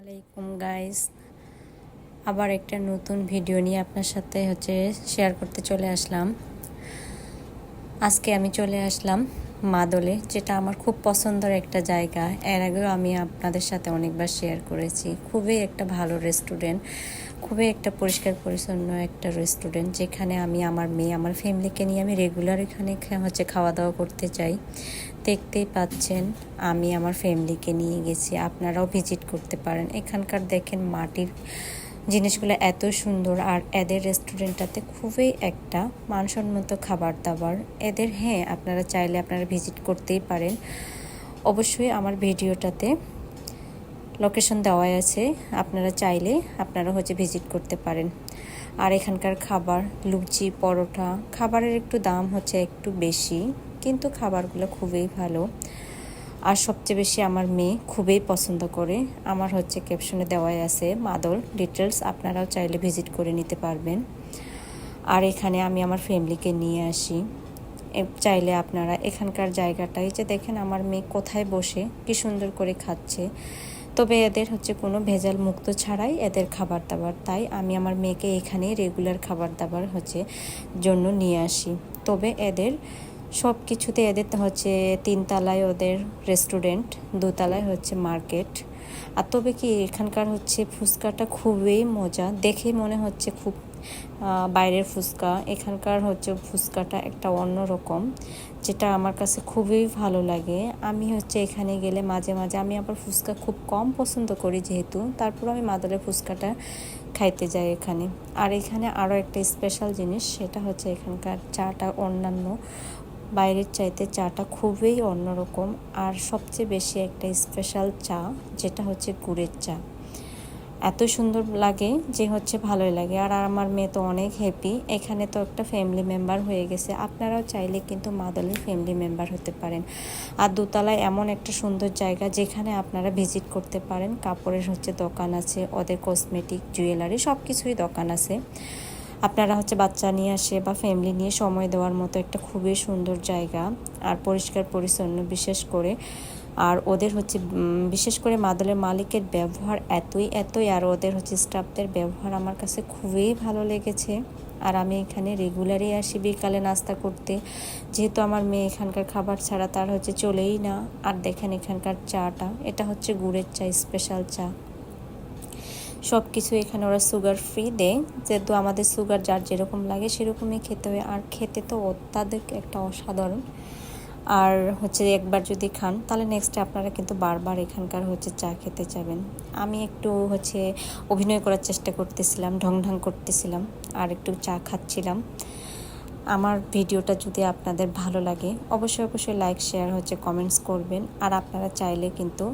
আলাইকুম গাইস আবার একটা নতুন ভিডিও নিয়ে আপনার সাথে হচ্ছে শেয়ার করতে চলে আসলাম। আজকে আমি চলে আসলাম মাদলে, যেটা আমার খুব পছন্দের একটা জায়গা। এর আগেও আমি আপনাদের সাথে অনেকবার শেয়ার করেছি। খুবই একটা ভালো রেস্টুরেন্ট খুবই একটা পরিষ্কার পরিচ্ছন্ন একটা রেস্টুরেন্ট যেখানে আমি আমার মেয়ে, আমার ফ্যামিলিকে নিয়ে আমি রেগুলার এখানে হচ্ছে খাওয়া দাওয়া করতে চাই। দেখতেই পাচ্ছেন, আমি আমার ফ্যামিলিকে নিয়ে গেছি। আপনারাও ভিজিট করতে পারেন। এখানকার দেখেন মাটির জিনিসগুলো এত সুন্দর আর এদের রেস্টুরেন্টটাতে খুবই একটা মানসম্মত খাবার দাবার এদের হ্যাঁ আপনারা চাইলে আপনারা ভিজিট করতেই পারেন। অবশ্যই আমার ভিডিওটাতে লোকেশন দেওয়াই আছে, আপনারা চাইলে আপনারা হচ্ছে ভিজিট করতে পারেন। আর এখানকার খাবার, লুচি, পরোটা, খাবারের একটু দাম হচ্ছে একটু বেশি, কিন্তু খাবারগুলো খুবই ভালো। আর সবচেয়ে বেশি আমার মেয়ে খুবই পছন্দ করে। আমার হচ্ছে ক্যাপশনে দেওয়াই আছে, মাদল ডিটেলস আপনারাও চাইলে ভিজিট করে নিতে পারবেন। আর এখানে আমি আমার ফ্যামিলিকে নিয়ে আসি। চাইলে আপনারা এখানকার জায়গাটাই যে দেখেন আমার মেয়ে কোথায় বসে, কি সুন্দর করে খাচ্ছে। তবে এদের হচ্ছে কোনো ভেজাল মুক্ত ছাড়াই এদের খাবার দাবার। তাই আমি আমার মেয়েকে এখানে রেগুলার খাবার দাবার হচ্ছে জন্য নিয়ে আসি। তবে এদের সব কিছুতে এদের হচ্ছে তিনতলায় ওদের রেস্টুরেন্ট দুতলায় হচ্ছে মার্কেট আর তবে কি এখানকার হচ্ছে ফুচকাটা খুবই মজা। দেখে মনে হচ্ছে খুব বাইরের ফুচকা। এখানকার হচ্ছে ফুচকাটা একটা অন্য রকম, যেটা আমার কাছে খুবই ভালো লাগে। আমি হচ্ছে এখানে গেলে মাঝে মাঝে আমি আবার ফুচকা খুব কম পছন্দ করি যেহেতু, তারপর আমি মাদলের ফুচকাটা খাইতে যাই এখানে। আর এখানে আরও একটা স্পেশাল জিনিস, সেটা হচ্ছে এখানকার চাটা অন্যান্য। বাইরের চাইতে চাটা খুবই অন্যরকম আর সবচেয়ে বেশি একটা স্পেশাল চা, যেটা হচ্ছে গুড়ের চা। এত সুন্দর লাগে যে হচ্ছে ভালোই লাগে। আর আমার মেয়ে তো অনেক হ্যাপি এখানে তো একটা ফ্যামিলি মেম্বার হয়ে গেছে। আপনারাও চাইলে কিন্তু মাদলের ফ্যামিলি মেম্বার হতে পারেন। আর দোতলায় এমন একটা সুন্দর জায়গা যেখানে আপনারা ভিজিট করতে পারেন। কাপড়ের হচ্ছে দোকান আছে, ওদের কসমেটিক জুয়েলারি সব কিছুই দোকান আছে। আপনারা হচ্ছে বাচ্চা নিয়ে আসে বা ফ্যামিলি নিয়ে সময় দেওয়ার মতো একটা খুবই সুন্দর জায়গা। আর পরিষ্কার পরিচ্ছন্ন বিশেষ করে আর ওদের হচ্ছে বিশেষ করে মাদলের মালিকের ব্যবহার এতই এতই, আর ওদের হচ্ছে স্টাফদের ব্যবহার আমার কাছে খুবই ভালো লেগেছে। আর আমি এখানে রেগুলারই আসি বিকালে নাস্তা করতে। যেহেতু আমার মেয়ে এখানকার খাবার ছাড়া তার হচ্ছে চলেই না। আর দেখেন এখানকার চাটা, এটা হচ্ছে গুড়ের চা স্পেশাল চা। সব কিছু এখানে ওরা সুগার ফ্রি দেয়। যেহেতু আমাদের সুগার যার যেরকম লাগে সেরকমই খেতে হয়। আর খেতে তো অত্যাধিক একটা অসাধারণ। আর হচ্ছে একবার যদি খান, তাহলে নেক্সটে আপনারা কিন্তু বারবার এখানকার হচ্ছে চা খেতে চাবেন আমি একটু হচ্ছে অভিনয় করার চেষ্টা করতেছিলাম ঢং ঢং করতেছিলাম, আর একটু চা খাচ্ছিলাম। আমার ভিডিওটা যদি আপনাদের ভালো লাগে, অবশ্যই অবশ্যই লাইক শেয়ার হচ্ছে কমেন্টস করবেন। আর আপনারা চাইলে কিন্তু